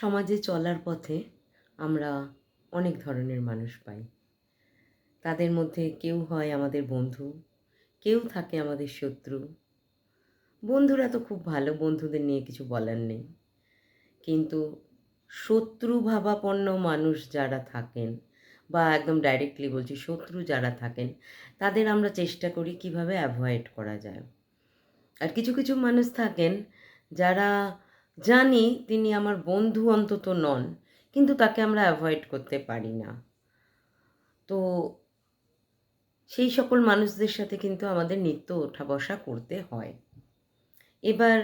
সমাজে চলার পথে আমরা অনেক ধরনের মানুষ পাই। তাদের মধ্যে কেউ হয় আমাদের বন্ধু, কেউ থাকে আমাদের শত্রু। বন্ধুরা তো খুব ভালো, বন্ধুদের নিয়ে কিছু বলার নেই। কিন্তু শত্রু ভাবাপন্ন মানুষ যারা থাকেন বা একদম ডাইরেক্টলি বলছি শত্রু যারা থাকেন, তাদের আমরা চেষ্টা করি কীভাবে অ্যাভয়েড করা যায়। আর কিছু কিছু মানুষ থাকেন যারা জানি তিনি আমার বন্ধু অন্তত নন, কিন্তু তাকে আমরা অ্যাভয়েড করতে পারি না। তো সেই সকল মানুষদের সাথে কিন্তু আমাদের নিত্য ওঠা বসা করতে হয়। এবার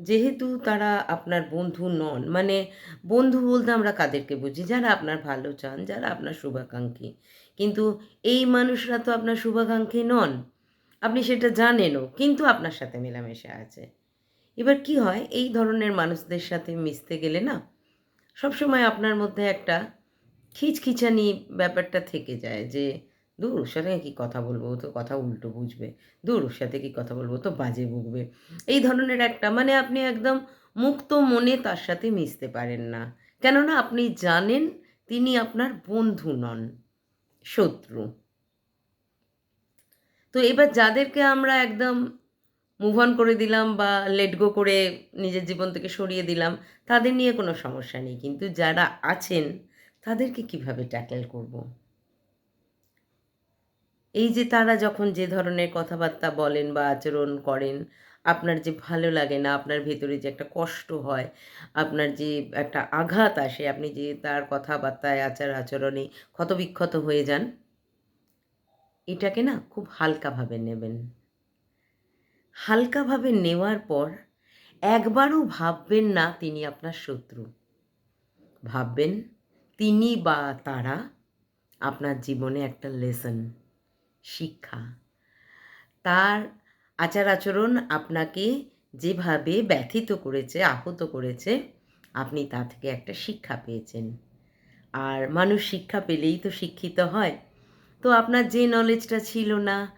যেহেতু তারা আপনার বন্ধু নন মানে বন্ধু বলতে আমরা কাদেরকে বুঝি? যারা আপনার ভালো চান, যারা আপনার শুভাকাঙ্ক্ষী। কিন্তু এই মানুষরা তো আপনার শুভাকাঙ্ক্ষী নন। আপনি সেটা জানেনও, কিন্তু আপনার সাথে মেলামেশা আছে। এবার কি হয়? এই ধরনের মানুষদের সাথে মিশতে গেলে না, সবসময় আপনার মধ্যে একটা খিচখিচানি ব্যাপারটা থেকে যায় যে, দূর, ওর সাথে কি কথা বলব? তো কথা উল্টো বুঝবে। দূর, ওর সাথে কি কথা বলব? তো বাজে বকবে। এই ধরনের একটা মানে আপনি একদম মুক্ত মনে তার সাথে মিশতে পারেন না। কেননা আপনি জানেন তিনি আপনার বন্ধু নন, শত্রু। তো এবার যাদেরকে আমরা একদম মুভ অন করে দিলাম বা লেট গো করে নিজের জীবন থেকে সরিয়ে দিলাম, তাদের নিয়ে কোনো সমস্যা নেই। কিন্তু যারা আছেন, তাদেরকে কীভাবে ট্যাকেল করব? এই যে তারা যখন যে ধরনের কথাবার্তা বলেন বা আচরণ করেন, আপনার যে ভালো লাগে না, আপনার ভেতরে যে একটা কষ্ট হয়, আপনার যে একটা আঘাত আসে, আপনি যে তার কথাবার্তায়, আচার আচরণে ক্ষতবিক্ষত হয়ে যান, এটাকে না খুব হালকাভাবে নেবেন। হালকাভাবে নেওয়ার পর একবারও ভাববেন না তিনি আপনার শত্রু। ভাববেন তিনি বা তারা আপনার জীবনে একটা লেসন শিক্ষা। তার আচার আচরণ আপনাকে যেভাবে ব্যথিত করেছে, আহত করেছে, আপনি তা থেকে একটা শিক্ষা পেয়েছেন। আর মানুষ শিক্ষা পেলেই তো শিক্ষিত হয়। তো আপনার যে নলেজটা ছিল না,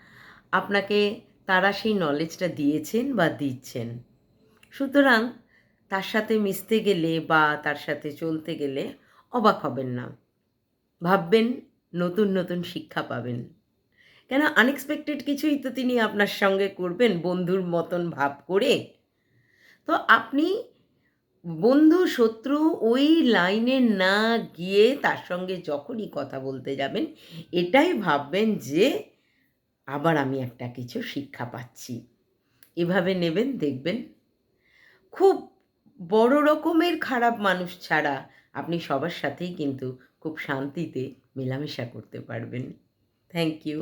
আপনাকে তারা সেই নলেজটা দিয়েছেন বা দিচ্ছেন। সুতরাং তার সাথে মিশতে গেলে বা তার সাথে চলতে গেলে অবাক হবেন না। ভাববেন নতুন নতুন শিক্ষা পাবেন। কেন? আনএক্সপেক্টেড কিছুই তো তিনি আপনার সঙ্গে করবেন, বন্ধুর মতন ভাব করে। তো আপনি বন্ধু, শত্রু ওই লাইনে না গিয়ে তার সঙ্গে যখনই কথা বলতে যাবেন, এটাই ভাববেন যে আবার আমি একটা কিছু শিক্ষা পাচ্ছি। এভাবে নেবেন, দেখবেন। খুব বড় রকমের খারাপ মানুষ ছাড়া আপনি সবার সাথেই কিন্তু খুব শান্তিতে মেলামেশা করতে পারবেন। Thank you